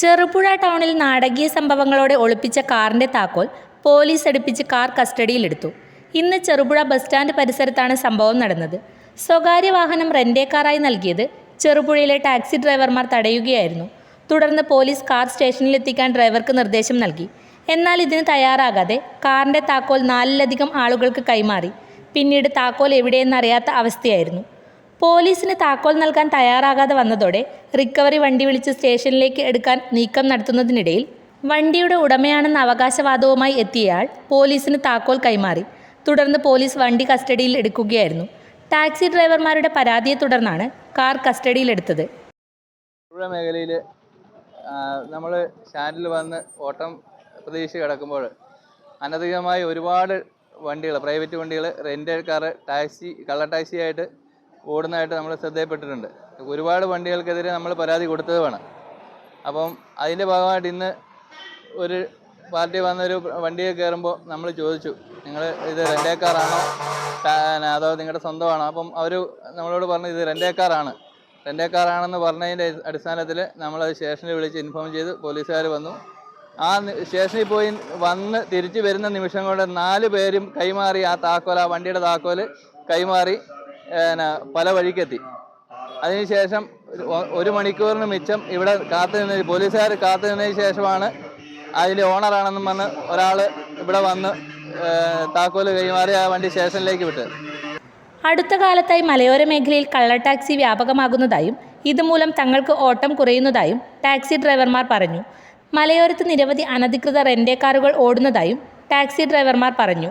ചെറുപുഴ ടൗണിൽ നാടകീയ സംഭവങ്ങളോടെ ഒളിപ്പിച്ച കാറിന്റെ താക്കോൽ പോലീസ് എടുപ്പിച്ച് കാർ കസ്റ്റഡിയിലെടുത്തു. ഇന്ന് ചെറുപുഴ ബസ് സ്റ്റാൻഡ് പരിസരത്താണ് സംഭവം നടന്നത്. സ്വകാര്യ വാഹനം റെന്റേ കാറായി നൽകിയത് ചെറുപുഴയിലെ ടാക്സി ഡ്രൈവർമാർ തടയുകയായിരുന്നു. തുടർന്ന് പോലീസ് കാർ സ്റ്റേഷനിലെത്തിക്കാൻ ഡ്രൈവർക്ക് നിർദ്ദേശം നൽകി. എന്നാൽ ഇതിന് തയ്യാറാകാതെ കാറിന്റെ താക്കോൽ നാലിലധികം ആളുകൾക്ക് കൈമാറി. പിന്നീട് താക്കോൽ എവിടെയെന്നറിയാത്ത അവസ്ഥയായിരുന്നു. പോലീസിന് താക്കോൽ നൽകാൻ തയ്യാറാകാതെ വന്നതോടെ റിക്കവറി വണ്ടി വിളിച്ച് സ്റ്റേഷനിലേക്ക് എടുക്കാൻ നീക്കം നടത്തുന്നതിനിടയിൽ വണ്ടിയുടെ ഉടമയാണെന്ന അവകാശവാദവുമായി എത്തിയയാൾ പോലീസിന് താക്കോൽ കൈമാറി. തുടർന്ന് പോലീസ് വണ്ടി കസ്റ്റഡിയിൽ എടുക്കുകയായിരുന്നു. ടാക്സി ഡ്രൈവർമാരുടെ പരാതിയെ തുടർന്നാണ് കാർ കസ്റ്റഡിയിലെടുത്തത്. മേഖലയിൽ നമ്മൾ സ്റ്റാൻഡിൽ വന്ന് ഓട്ടം പ്രതീക്ഷിച്ച് കിടക്കുമ്പോൾ അനധികമായി ഒരുപാട് വണ്ടികൾ പ്രൈവറ്റ് വണ്ടികൾ റെന്റ് കാർ ടാക്സി കള്ള ടാക്സി ആയിട്ട് ഓടുന്നതായിട്ട് നമ്മൾ ശ്രദ്ധയിൽപ്പെട്ടിട്ടുണ്ട് ഒരുപാട് വണ്ടികൾക്കെതിരെ നമ്മൾ പരാതി കൊടുത്തതുമാണ്. അപ്പം അതിന്റെ ഭാഗമായിട്ട് ഇന്ന് ഒരു പാർട്ടി വന്നൊരു വണ്ടിയിൽ കയറുമ്പോൾ നമ്മൾ ചോദിച്ചു നിങ്ങൾ ഇത് രണ്ടേക്കാറാണോ കാറാണോ അതോ നിങ്ങളുടെ സ്വന്തമാണോ? അപ്പം അവർ നമ്മളോട് പറഞ്ഞു ഇത് രണ്ടേക്കാറാണ് കാറാണ് റെന്റേ കാറാണെന്ന് പറഞ്ഞതിന്റെ അടിസ്ഥാനത്തിൽ നമ്മളത് സ്റ്റേഷനിൽ വിളിച്ച് ഇൻഫോം ചെയ്ത് പോലീസുകാർ വന്നു. ആ സ്റ്റേഷനിൽ പോയി വന്ന് തിരിച്ചു വരുന്ന നിമിഷം കൊണ്ട് നാല് പേരും കൈമാറി ആ താക്കോൽ ആ വണ്ടിയുടെ താക്കോൽ കൈമാറി പല വഴിക്കെത്തി. അതിനുശേഷം ഒരു- മണിക്കൂറിന് മിച്ചം ഇവിടെ കാത്തു നിന്ന് പോലീസുകാർ കാത്തു നിന്നതിന് ശേഷമാണ് അതിന്റെ ഓണറാണെന്നും പറഞ്ഞ് ഒരാൾ ഇവിടെ വന്ന് താക്കോൽ കൈമാറി ആ വണ്ടി സ്റ്റേഷനിലേക്ക് വിട്ടത്. അടുത്ത കാലത്തായി മലയോര മേഖലയിൽ കള്ള ടാക്സി വ്യാപകമാകുന്നതായും ഇതുമൂലം തങ്ങൾക്ക് ഓട്ടം കുറയുന്നതായും ടാക്സി ഡ്രൈവർമാർ പറഞ്ഞു. മലയോരത്ത് നിരവധി അനധികൃത റെന്റേ കാറുകൾ ഓടുന്നതായും ടാക്സി ഡ്രൈവർമാർ പറഞ്ഞു.